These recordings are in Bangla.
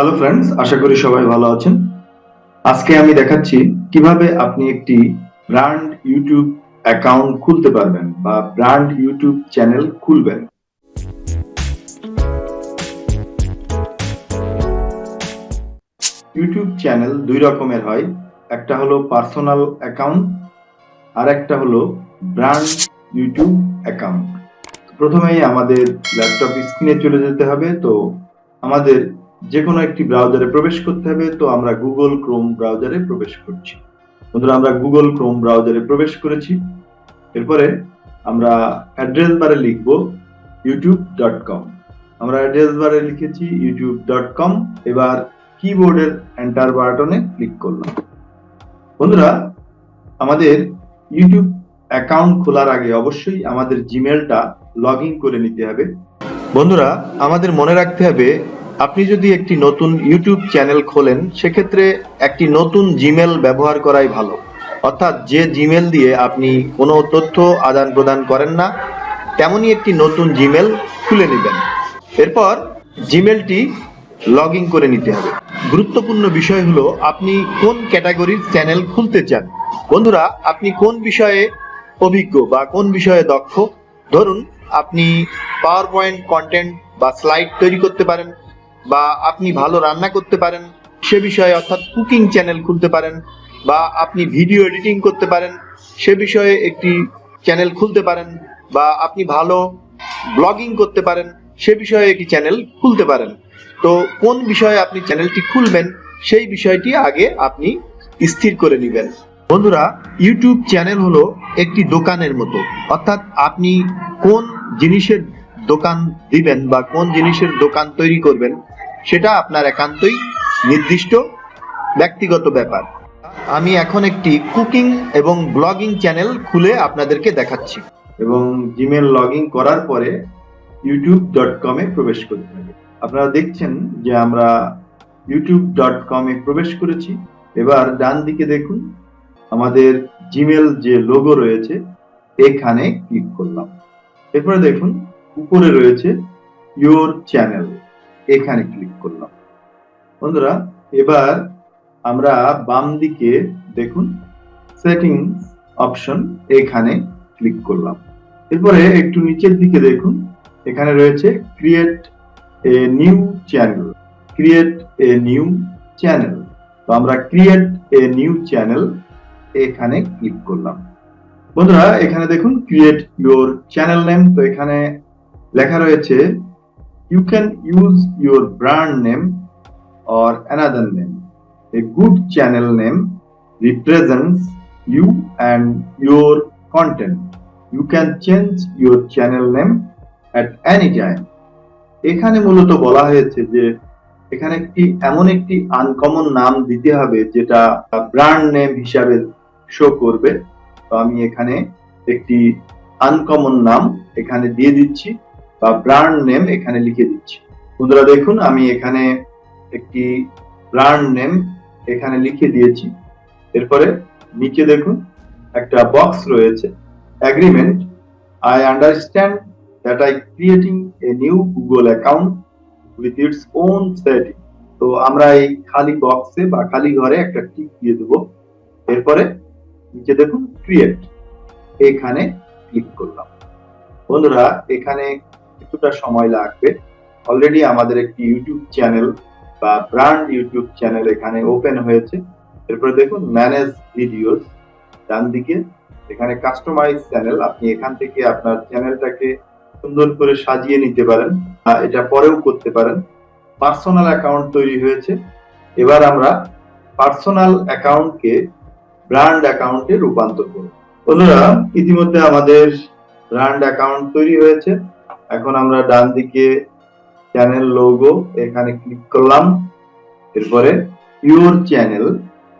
হ্যালো ফ্রেন্ডস আশা করি সবাই ভালো আছেন। আজকে আমি দেখাচ্ছি কীভাবে আপনি একটি ব্র্যান্ড ইউটিউব অ্যাকাউন্ট খুলতে পারবেন বা ব্র্যান্ড ইউটিউব চ্যানেল খুলবেন। ইউটিউব চ্যানেল দুই রকমের হয়, একটা হলো পার্সোনাল অ্যাকাউন্ট আর একটা হলো ব্র্যান্ড ইউটিউব অ্যাকাউন্ট প্রথমেই আমাদের ল্যাপটপ স্ক্রিনে চলে যেতে হবে, তো আমাদের যে কোনো একটি ব্রাউজারে প্রবেশ করতে হবে, তো আমরা গুগল ক্রোম ব্রাউজারে প্রবেশ করছি। বন্ধুরা, আমরা গুগল ক্রোম ব্রাউজারে প্রবেশ করেছি। এরপরে আমরা অ্যাড্রেস বারে লিখব ইউটিউব ডট কম আমরা অ্যাড্রেস বারে লিখেছি ইউটিউব ডট কম এবার কিবোর্ডের এন্টার বাটনে ক্লিক করলাম। বন্ধুরা, আমাদের ইউটিউব অ্যাকাউন্ট খোলার আগে অবশ্যই আমাদের জিমেলটা লগ করে নিতে হবে। বন্ধুরা, আমাদের মনে রাখতে হবে আপনি যদি একটি নতুন ইউটিউব চ্যানেল খোলেন, সেক্ষেত্রে একটি নতুন জিমেল ব্যবহার করাই ভালো। অর্থাৎ যে জিমেল দিয়ে আপনি কোনো তথ্য আদান প্রদান করেন না তেমনই একটি নতুন জিমেল খুলে নেবেন। এরপর জিমেলটি লগ ইন করে নিতে হবে। গুরুত্বপূর্ণ বিষয় হলো, আপনি কোন ক্যাটাগরির চ্যানেল খুলতে চান? বন্ধুরা, আপনি কোন বিষয়ে অভিজ্ঞ বা কোন বিষয়ে দক্ষ? ধরুন, আপনি পাওয়ার পয়েন্ট কন্টেন্ট বা স্লাইড তৈরি করতে পারেন। বা আপনি ভালো রান্না করতে পারেন, সে বিষয়ে অর্থাৎ কুকিং চ্যানেল খুলতে পারেন, বা আপনি ভিডিও এডিটিং করতে পারেন, সে বিষয়ে একটি চ্যানেল খুলতে পারেন, বা আপনি ভালো ব্লগিং করতে পারেন, সে বিষয়ে একটি চ্যানেল খুলতে পারেন। তো কোন বিষয়ে আপনি চ্যানেলটি খুলবেন, সেই বিষয়টি আগে আপনি স্থির করে নেবেন। বন্ধুরা ইউটিউব চ্যানেল হলো একটি দোকানের মতো। অর্থাৎ আপনি কোন জিনিসের দোকান দিবেন বা কোন জিনিসের দোকান তৈরি করবেন, সেটা আপনার একান্তই নির্দিষ্ট ব্যক্তিগত ব্যাপার। আমি এখন একটি কুকিং এবং ব্লগিং চ্যানেল খুলে আপনাদেরকে দেখাচ্ছি। এবং জিমেল লগ ইন করার পরে ইউটিউব ডট কমে প্রবেশ করতে হবে। আপনারা দেখছেন যে আমরা ইউটিউব ডট কমে প্রবেশ করেছি। এবার ডান দিকে দেখুন, আমাদের জিমেল যে লোগো রয়েছে, এখানে ক্লিক করলাম। এরপরে দেখুন উপরে রয়েছে ইওর চ্যানেল এখানে ক্লিক করলাম। বন্ধুরা, এবার আমরা বাম দিকে দেখুন সেটিংস অপশন এখানে ক্লিক করলাম। এরপরে একটু নিচের দিকে দেখুন, এখানে রয়েছে create a new channel create a new channel তো আমরা ক্রিয়েট এ নিউ চ্যানেল এখানে ক্লিক করলাম। বন্ধুরা, এখানে দেখুন ক্রিয়েট ইউর চ্যানেল নেম তো এখানে লেখা রয়েছে you can use your brand name or another name a good channel name represents you and your content. You can change your channel name at any time. এখানে মূলত বলা হয়েছে যে, এখানে একটি, এমন একটি আনকমন নাম দিতে হবে যেটা ব্র্যান্ড নেম হিসাবে শো করবে তো আমি এখানে একটি আনকমন নাম এখানে দিয়ে দিচ্ছি বা ব্র্যান্ড নেম এখানে লিখে দিচ্ছি। বন্ধুরা দেখুন, আমি এখানে একটি ব্র্যান্ড নেম এখানে লিখে দিয়েছি। এরপরে নিচে দেখুন, একটা বক্স রয়েছে। Agreement I understand that I creating a new Google account with its own setting তো আমরা এই খালি বক্সে বা খালি ঘরে একটা টিক দিয়ে দেবো। এরপরে নিচে দেখুন ক্রিয়েট এখানে ক্লিক করলাম। বন্ধুরা, এখানে কিছুটা সময় লাগবে। অলরেডি আমাদের একটি ইউটিউব চ্যানেল বা ব্র্যান্ড ইউটিউব চ্যানেল এখানে ওপেন হয়েছে। এরপরে দেখুন ম্যানেজ ভিডিওস ডান দিকে। এখানে কাস্টমাইজ চ্যানেল আপনি এখান থেকে আপনার চ্যানেলটাকে সুন্দর করে সাজিয়ে নিতে পারেন এটা পরেও করতে পারেন। পার্সোনাল অ্যাকাউন্ট তৈরি হয়েছে। এবার আমরা পার্সোনাল অ্যাকাউন্টকে ব্র্যান্ড অ্যাকাউন্টে রূপান্তর করব। বন্ধুরা, ইতিমধ্যে আমাদের ব্র্যান্ড অ্যাকাউন্ট তৈরি হয়েছে। এখন আমরা ডান দিকে চ্যানেল লোগো এখানে ক্লিক করলাম। এরপরে ইউর চ্যানেল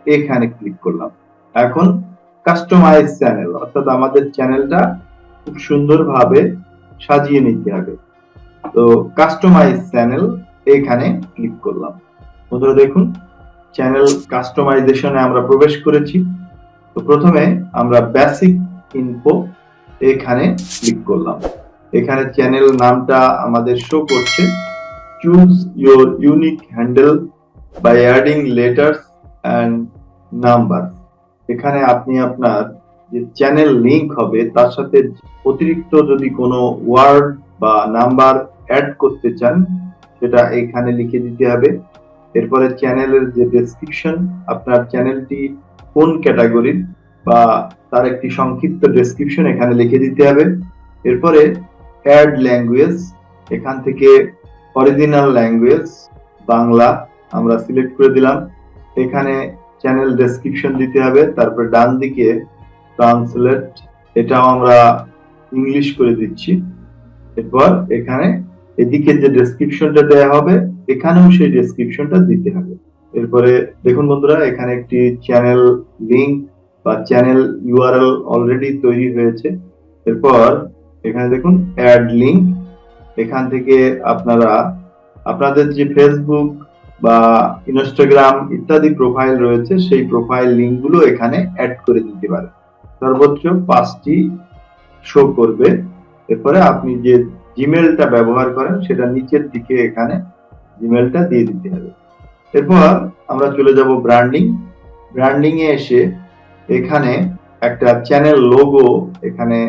এখানে ক্লিক করলাম। এখন কাস্টমাইজ চ্যানেল অর্থাৎ আমাদের চ্যানেলটা খুব সুন্দরভাবে সাজিয়ে নিতে হবে। তো কাস্টমাইজ চ্যানেল এখানে ক্লিক করলাম। বন্ধুরা দেখুন চ্যানেল কাস্টমাইজেশনে আমরা প্রবেশ করেছি। তো প্রথমে আমরা বেসিক ইনফো এখানে ক্লিক করলাম। এখানে চ্যানেল নামটা আমাদের শো করছে। Choose your unique handle by adding letters and numbers এখানে আপনি আপনার যে চ্যানেল লিংক হবে, তার সাথে অতিরিক্ত যদি কোনো ওয়ার্ড বা নাম্বার অ্যাড করতে চান, সেটা এখানে লিখে দিতে হবে। এরপরে চ্যানেলের যে ডেসক্রিপশন আপনার চ্যানেলটি কোন ক্যাটাগরির বা তার একটি সংক্ষিপ্ত ডেসক্রিপশন এখানে লিখে দিতে হবে। এরপরে অ্যাড ল্যাঙ্গুয়েজ এখান থেকে অরিজিনাল ল্যাঙ্গুয়েজ বাংলা আমরা সিলেক্ট করে দিলাম। এখানে চ্যানেল ডেসক্রিপশন দিতে হবে, তারপর ডান দিকে ট্রান্সলেট এটাও আমরা ইংলিশ করে দিচ্ছি। এরপর এখানে এদিকে যে ডেসক্রিপশনটা দেওয়া হবে, এখানেও সেই ডেসক্রিপশনটা দিতে হবে। এরপরে দেখুন বন্ধুরা, এখানে একটি চ্যানেল লিংক বা চ্যানেল ইউআরএল অলরেডি তৈরি হয়েছে। এরপর এখানে দেখুন অ্যাড লিংক এখান থেকে আপনারা, আপনাদের যে ফেসবুক বা ইনস্টাগ্রাম ইত্যাদি প্রোফাইল রয়েছে, সেই প্রোফাইল লিঙ্কগুলো এখানে অ্যাড করে দিতে পারেন। সর্বোচ্চ পাঁচটি শো করবে। এরপরে আপনি যে জিমেলটা ব্যবহার করেন, সেটা নিচের দিকে এখানে জিমেলটা দিয়ে দিতে হবে। এরপর আমরা চলে যাব ব্র্যান্ডিং ব্র্যান্ডিং এ এসে এখানে একটা চ্যানেল লোগো এখানে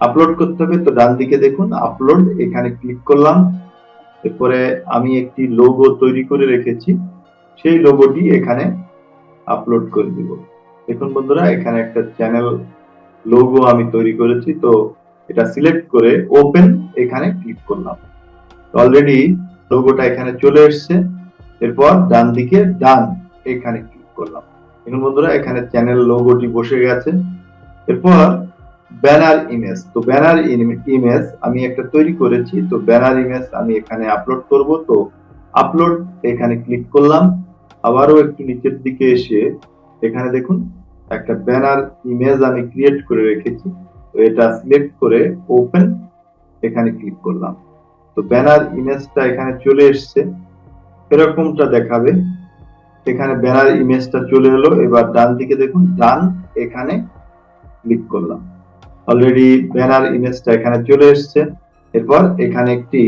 আপলোড করতে হবে, তো ডান দিকে দেখুন আপলোড এখানে ক্লিক করলাম। এরপরে আমি একটি লোগো তৈরি করে রেখেছি। সেই লোগোটি এখানে আপলোড করে দিব। দেখুন বন্ধুরা, এখানে একটা চ্যানেল লোগো আমি তৈরি করেছি, তো এটা সিলেক্ট করে ওপেন এখানে ক্লিক করলাম। অলরেডি লোগোটা এখানে চলে এসছে। এরপর ডান দিকে ডান এখানে ক্লিক করলাম। দেখুন বন্ধুরা, এখানে চ্যানেল লোগোটি বসে গেছে। এরপর ব্যানার ইমেজ তো ব্যানার ইমেজ আমি একটা তৈরি করেছি, তো ব্যানার ইমেজ আমি এখানে আপলোড করব। তো আপলোড এখানে ক্লিক করলাম। আবারও একটু নিচের দিকে এসে এখানে দেখুন, একটা ব্যানার ইমেজ আমি ক্রিয়েট করে রেখেছি। তো এটা সিলেক্ট করে ওপেন এখানে ক্লিক করলাম। তো ব্যানার ইমেজটা এখানে চলে এসছে। এরকমটা দেখাবে। এখানে ব্যানার ইমেজটা চলে এলো। এবার ডান দিকে দেখুন, ডান এখানে ক্লিক করলাম। অলরেডি ব্যানার ইমেজটা এখানে চলে এসছে। এরপর এখানে একটি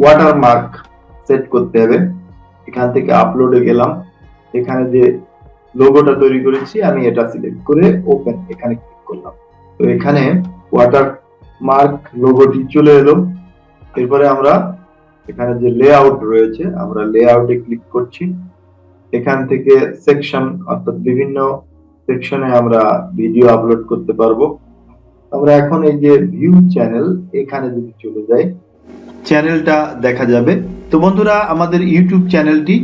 ওয়াটারমার্ক সেট করতে হবে। এখান থেকে আপলোডে গেলাম। এখানে যে লোগোটা তৈরি করেছি, আমি এটা সিলেক্ট করে ওপেন এখানে ক্লিক করলাম। তো এখানে ওয়াটার মার্ক লোগোটি চলে এলো। এরপরে আমরা এখানে যে লেআউট রয়েছে, আমরা লেআউটে ক্লিক করছি। এখান থেকে সেকশন অর্থাৎ বিভিন্ন সেকশনে আমরা ভিডিও আপলোড করতে পারব। আমরা এখন এই যে ভিউ চ্যানেল এখানে যদি চলে যাই চ্যানেলটা দেখা যাবে। তো বন্ধুরা, আমাদের ইউটিউব চ্যানেলটি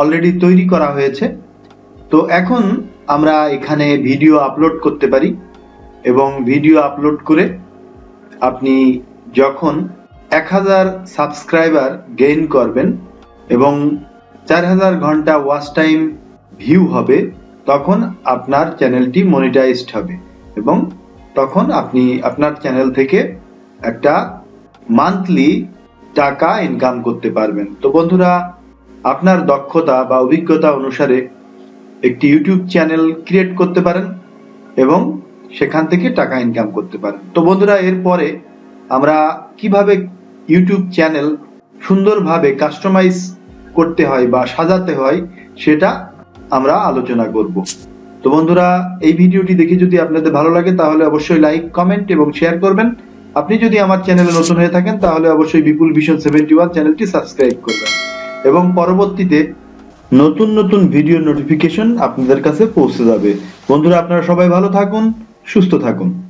অলরেডি তৈরি করা হয়েছে। তো এখন আমরা এখানে ভিডিও আপলোড করতে পারি এবং ভিডিও আপলোড করে আপনি যখন এক হাজার সাবস্ক্রাইবার গেইন করবেন এবং চার হাজার ঘণ্টা ওয়াচ টাইম ভিউ হবে, তখন আপনার চ্যানেলটি মনিটাইজড হবে এবং তখন আপনি আপনার চ্যানেল থেকে একটা মান্থলি টাকা ইনকাম করতে পারবেন। তো বন্ধুরা, আপনার দক্ষতা বা অভিজ্ঞতা অনুসারে একটি ইউটিউব চ্যানেল ক্রিয়েট করতে পারেন এবং সেখান থেকে টাকা ইনকাম করতে পারেন। তো বন্ধুরা, এরপরে আমরা কীভাবে ইউটিউব চ্যানেল সুন্দরভাবে কাস্টমাইজ করতে হয় বা সাজাতে হয়, সেটা আমরা আলোচনা করব। তো বন্ধুরা, এই ভিডিওটি দেখে যদি আপনাদের ভালো লাগে, তাহলে অবশ্যই লাইক কমেন্ট এবং শেয়ার করবেন। আপনি যদি আমার চ্যানেলে নতুন হয়ে থাকেন, তাহলে অবশ্যই বিপুল ভিশন সেভেন্টি ওয়ান চ্যানেলটি সাবস্ক্রাইব করবেন। এবং পরবর্তীতে নতুন নতুন ভিডিও নোটিফিকেশন আপনাদের কাছে পৌঁছে যাবে। বন্ধুরা, আপনারা সবাই ভালো থাকুন, সুস্থ থাকুন।